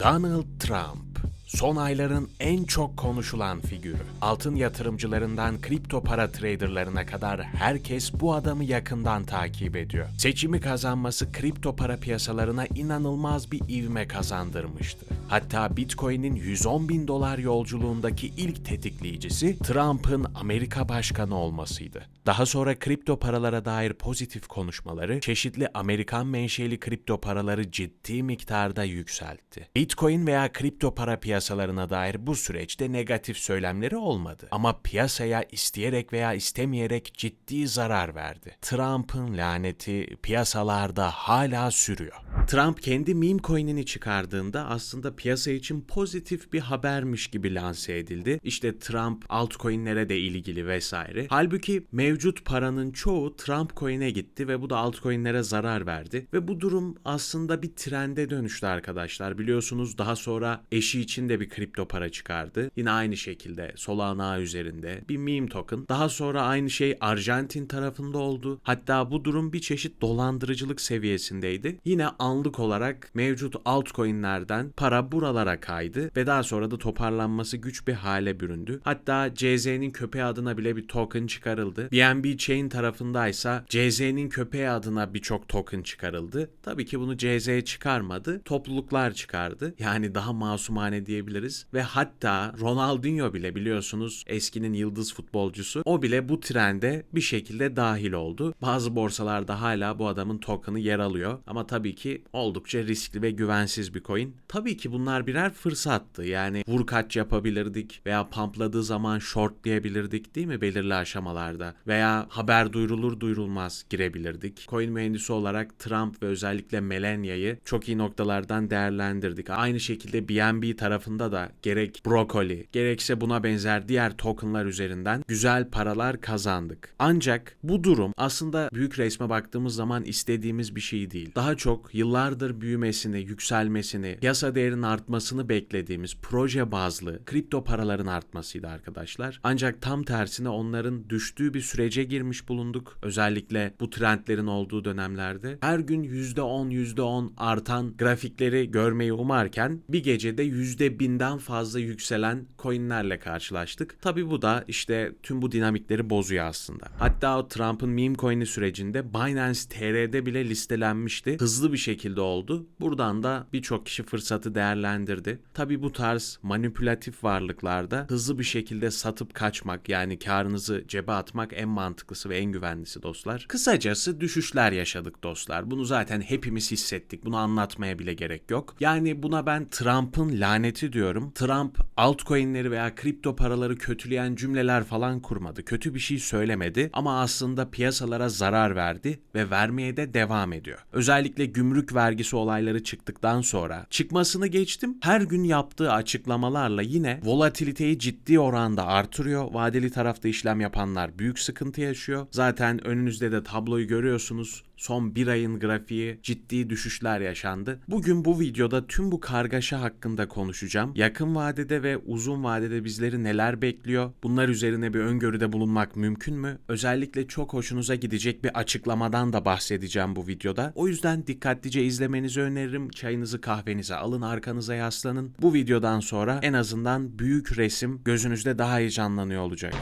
Donald Trump Son ayların en çok konuşulan figürü. Altın yatırımcılarından kripto para traderlarına kadar herkes bu adamı yakından takip ediyor. Seçimi kazanması kripto para piyasalarına inanılmaz bir ivme kazandırmıştı. Hatta Bitcoin'in 110 bin dolar yolculuğundaki ilk tetikleyicisi Trump'ın Amerika başkanı olmasıydı. Daha sonra kripto paralara dair pozitif konuşmaları çeşitli Amerikan menşeli kripto paraları ciddi miktarda yükseltti. Bitcoin veya kripto para piyasalarına dair bu süreçte negatif söylemleri olmadı. Ama piyasaya isteyerek veya istemeyerek ciddi zarar verdi. Trump'ın laneti piyasalarda hala sürüyor. Trump kendi meme coin'ini çıkardığında aslında piyasa için pozitif bir habermiş gibi lanse edildi. İşte Trump altcoin'lere de ilgili vesaire. Halbuki mevcut paranın çoğu Trump coin'e gitti ve bu da altcoin'lere zarar verdi. Ve bu durum aslında bir trende dönüştü arkadaşlar. Biliyorsunuz daha sonra eşi için de bir kripto para çıkardı. Yine aynı şekilde Solana üzerinde bir meme token. Daha sonra aynı şey Arjantin tarafında oldu. Hatta bu durum bir çeşit dolandırıcılık seviyesindeydi. Yine anlık olarak mevcut altcoin'lerden para buralara kaydı ve daha sonra da toparlanması güç bir hale büründü. Hatta CZ'nin köpeği adına bile bir token çıkarıldı. BNB Chain tarafındaysa CZ'nin köpeği adına birçok token çıkarıldı. Tabii ki bunu CZ çıkarmadı. Topluluklar çıkardı. Yani daha masumane diyebiliriz. Ve hatta Ronaldinho bile biliyorsunuz eskinin yıldız futbolcusu. O bile bu trende bir şekilde dahil oldu. Bazı borsalarda hala bu adamın token'ı yer alıyor. Ama tabii ki oldukça riskli ve güvensiz bir coin. Tabii ki bunlar birer fırsattı. Yani vur kaç yapabilirdik veya pumpladığı zaman short diyebilirdik değil mi belirli aşamalarda? Veya haber duyurulur duyurulmaz girebilirdik. Coin mühendisi olarak Trump ve özellikle Melania'yı çok iyi noktalardan değerlendirdik. Aynı şekilde BNB tarafında da gerek Broccoli gerekse buna benzer diğer tokenlar üzerinden güzel paralar kazandık. Ancak bu durum aslında büyük resme baktığımız zaman istediğimiz bir şey değil. Daha çok yıllardır büyümesini, yükselmesini, piyasa değerinin artmasını beklediğimiz proje bazlı kripto paraların artmasıydı arkadaşlar. Ancak tam tersine onların düştüğü bir sürece girmiş bulunduk. Özellikle bu trendlerin olduğu dönemlerde. Her gün %10 %10 artan grafikleri görmeyi umarken bir gecede %1000'den fazla yükselen coinlerle karşılaştık. Tabi bu da işte tüm bu dinamikleri bozuyor aslında. Hatta o Trump'ın meme coin'i sürecinde Binance TR'de bile listelenmişti. Hızlı bir şekilde oldu. Buradan da birçok kişi fırsatı değerlendirdi. Tabi bu tarz manipülatif varlıklarda hızlı bir şekilde satıp kaçmak yani karınızı cebe atmak en mantıklısı ve en güvenlisi dostlar. Kısacası düşüşler yaşadık dostlar. Bunu zaten hepimiz hissettik. Bunu anlatmaya bile gerek yok. Yani buna ben Trump'ın laneti diyorum. Trump altcoin'leri veya kripto paraları kötüleyen cümleler falan kurmadı. Kötü bir şey söylemedi ama aslında piyasalara zarar verdi ve vermeye de devam ediyor. Özellikle gümrük vergisi olayları çıktıktan sonra çıkmasını geçtim. Her gün yaptığı açıklamalarla yine volatiliteyi ciddi oranda artırıyor. Vadeli tarafta işlem yapanlar büyük sıkıntı yaşıyor. Zaten önünüzde de tabloyu görüyorsunuz. Son bir ayın grafiği ciddi düşüşler yaşandı. Bugün bu videoda tüm bu kargaşa hakkında konuşacağım. Yakın vadede ve uzun vadede bizleri neler bekliyor? Bunlar üzerine bir öngörüde bulunmak mümkün mü? Özellikle çok hoşunuza gidecek bir açıklamadan da bahsedeceğim bu videoda. O yüzden dikkatlice izlemenizi öneririm. Çayınızı kahvenize alın, arkanıza yaslanın. Bu videodan sonra en azından büyük resim gözünüzde daha iyi canlanıyor olacak.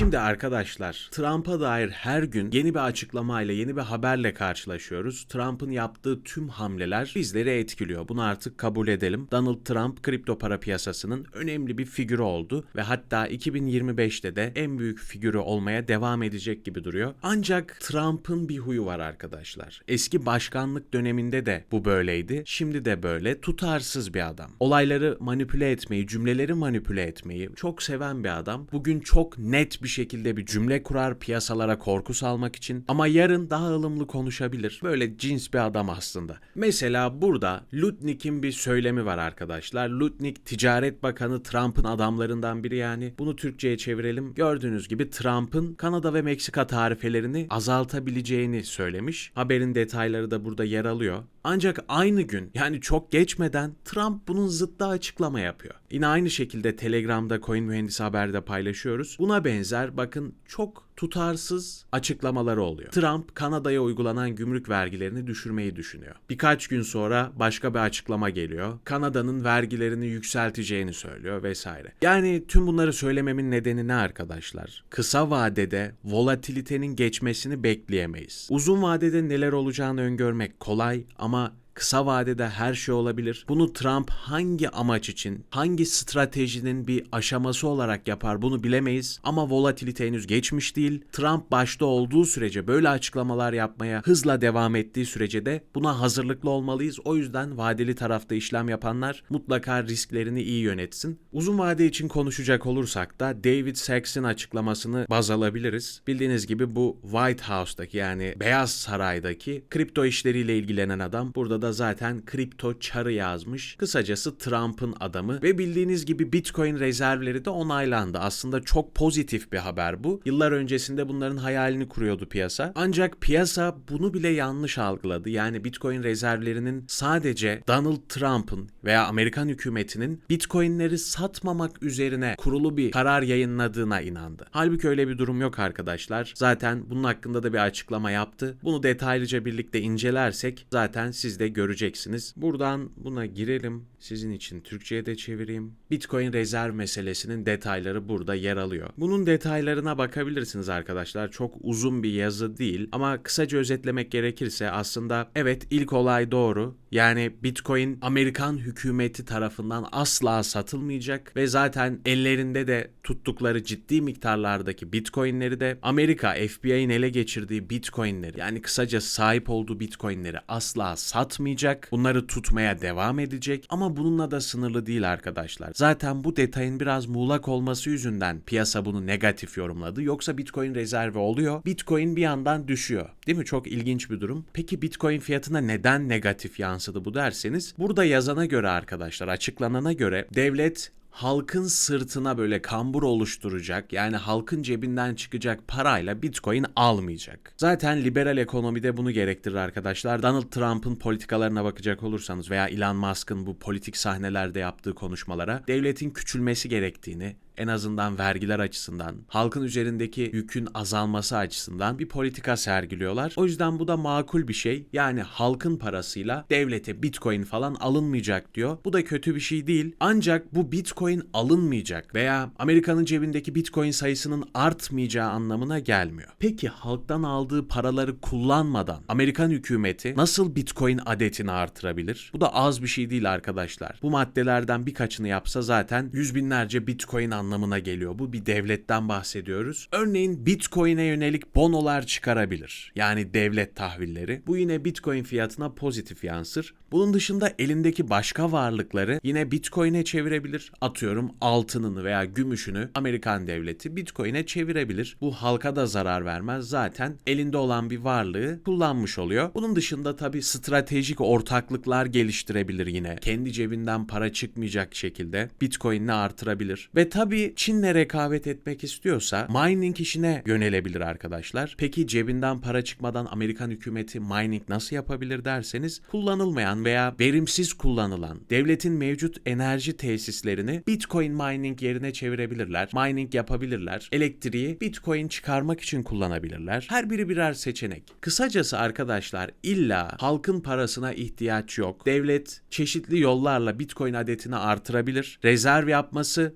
Şimdi arkadaşlar Trump'a dair her gün yeni bir açıklamayla yeni bir haberle karşılaşıyoruz. Trump'ın yaptığı tüm hamleler bizleri etkiliyor. Bunu artık kabul edelim. Donald Trump kripto para piyasasının önemli bir figürü oldu ve hatta 2025'te de en büyük figürü olmaya devam edecek gibi duruyor. Ancak Trump'ın bir huyu var arkadaşlar. Eski başkanlık döneminde de bu böyleydi. Şimdi de böyle tutarsız bir adam. Olayları manipüle etmeyi, cümleleri manipüle etmeyi çok seven bir adam. Bugün çok net bir şekilde bir cümle kurar piyasalara korku salmak için ama yarın daha ılımlı konuşabilir. Böyle cins bir adam aslında. Mesela burada Lutnick'in bir söylemi var arkadaşlar. Lutnick Ticaret Bakanı Trump'ın adamlarından biri yani. Bunu Türkçe'ye çevirelim. Gördüğünüz gibi Trump'ın Kanada ve Meksika tarifelerini azaltabileceğini söylemiş. Haberin detayları da burada yer alıyor. Ancak aynı gün yani çok geçmeden Trump bunun zıttı açıklama yapıyor. Yine aynı şekilde Telegram'da Coin Mühendisi Haber'de paylaşıyoruz. Buna benzer bakın çok tutarsız açıklamaları oluyor. Trump Kanada'ya uygulanan gümrük vergilerini düşürmeyi düşünüyor. Birkaç gün sonra başka bir açıklama geliyor. Kanada'nın vergilerini yükselteceğini söylüyor vesaire. Yani tüm bunları söylememin nedeni ne arkadaşlar? Kısa vadede volatilitenin geçmesini bekleyemeyiz. Uzun vadede neler olacağını öngörmek kolay ama Kısa vadede her şey olabilir. Bunu Trump hangi amaç için, hangi stratejinin bir aşaması olarak yapar bunu bilemeyiz. Ama volatilite henüz geçmiş değil. Trump başta olduğu sürece böyle açıklamalar yapmaya hızla devam ettiği sürece de buna hazırlıklı olmalıyız. O yüzden vadeli tarafta işlem yapanlar mutlaka risklerini iyi yönetsin. Uzun vade için konuşacak olursak da David Sachs'in açıklamasını baz alabiliriz. Bildiğiniz gibi bu White House'daki yani Beyaz Saray'daki kripto işleriyle ilgilenen adam burada da zaten kripto çarı yazmış. Kısacası Trump'ın adamı ve bildiğiniz gibi Bitcoin rezervleri de onaylandı. Aslında çok pozitif bir haber bu. Yıllar öncesinde bunların hayalini kuruyordu piyasa. Ancak piyasa bunu bile yanlış algıladı. Yani Bitcoin rezervlerinin sadece Donald Trump'ın veya Amerikan hükümetinin Bitcoin'leri satmamak üzerine kurulu bir karar yayınladığına inandı. Halbuki öyle bir durum yok arkadaşlar. Zaten bunun hakkında da bir açıklama yaptı. Bunu detaylıca birlikte incelersek zaten siz de göreceksiniz. Buradan buna girelim. Sizin için Türkçe'ye de çevireyim. Bitcoin rezerv meselesinin detayları burada yer alıyor. Bunun detaylarına bakabilirsiniz arkadaşlar. Çok uzun bir yazı değil ama kısaca özetlemek gerekirse aslında evet ilk olay doğru. Yani Bitcoin Amerikan hükümeti tarafından asla satılmayacak ve zaten ellerinde de tuttukları ciddi miktarlardaki Bitcoin'leri de Amerika FBI'nin ele geçirdiği Bitcoin'leri yani kısaca sahip olduğu Bitcoin'leri asla satmayacak. Bunları tutmaya devam edecek ama bununla da sınırlı değil arkadaşlar. Zaten bu detayın biraz muğlak olması yüzünden piyasa bunu negatif yorumladı. Yoksa Bitcoin rezervi oluyor. Bitcoin bir yandan düşüyor. Değil mi? Çok ilginç bir durum. Peki Bitcoin fiyatına neden negatif yansıdı bu derseniz burada yazana göre arkadaşlar açıklanana göre devlet halkın sırtına böyle kambur oluşturacak yani halkın cebinden çıkacak parayla Bitcoin almayacak. Zaten liberal ekonomide bunu gerektirir arkadaşlar. Donald Trump'ın politikalarına bakacak olursanız veya Elon Musk'ın bu politik sahnelerde yaptığı konuşmalara devletin küçülmesi gerektiğini, en azından vergiler açısından, halkın üzerindeki yükün azalması açısından bir politika sergiliyorlar. O yüzden bu da makul bir şey. Yani halkın parasıyla devlete bitcoin falan alınmayacak diyor. Bu da kötü bir şey değil. Ancak bu bitcoin alınmayacak veya Amerika'nın cebindeki bitcoin sayısının artmayacağı anlamına gelmiyor. Peki halktan aldığı paraları kullanmadan Amerikan hükümeti nasıl bitcoin adetini artırabilir? Bu da az bir şey değil arkadaşlar. Bu maddelerden birkaçını yapsa zaten yüz binlerce bitcoin anlamına geliyor. Bu bir devletten bahsediyoruz. Örneğin Bitcoin'e yönelik bonolar çıkarabilir. Yani devlet tahvilleri. Bu yine Bitcoin fiyatına pozitif yansır. Bunun dışında elindeki başka varlıkları yine Bitcoin'e çevirebilir. Atıyorum altınını veya gümüşünü Amerikan devleti Bitcoin'e çevirebilir. Bu halka da zarar vermez. Zaten elinde olan bir varlığı kullanmış oluyor. Bunun dışında tabii stratejik ortaklıklar geliştirebilir yine. Kendi cebinden para çıkmayacak şekilde Bitcoin'ini artırabilir. Ve tabii Çin'le rekabet etmek istiyorsa mining işine yönelebilir arkadaşlar. Peki cebinden para çıkmadan Amerikan hükümeti mining nasıl yapabilir derseniz kullanılmayan veya verimsiz kullanılan devletin mevcut enerji tesislerini Bitcoin mining yerine çevirebilirler. Mining yapabilirler. Elektriği Bitcoin çıkarmak için kullanabilirler. Her biri birer seçenek. Kısacası arkadaşlar illa halkın parasına ihtiyaç yok. Devlet çeşitli yollarla Bitcoin adetini artırabilir. Rezerv yapması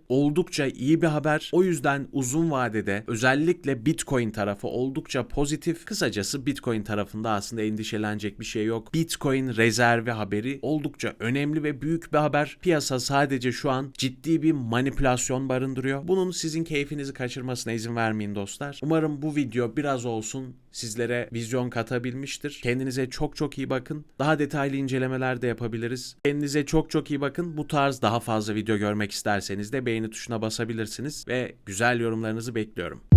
oldukça iyi bir haber. O yüzden uzun vadede özellikle Bitcoin tarafı oldukça pozitif. Kısacası Bitcoin tarafında aslında endişelenecek bir şey yok. Bitcoin rezervi haberi oldukça önemli ve büyük bir haber. Piyasa sadece şu an ciddi bir manipülasyon barındırıyor. Bunun sizin keyfinizi kaçırmasına izin vermeyin dostlar. Umarım bu video biraz olsun sizlere vizyon katabilmiştir. Kendinize çok çok iyi bakın. Daha detaylı incelemeler de yapabiliriz. Kendinize çok çok iyi bakın. Bu tarz daha fazla video görmek isterseniz de beğeni tuşuna basabilirsiniz ve güzel yorumlarınızı bekliyorum.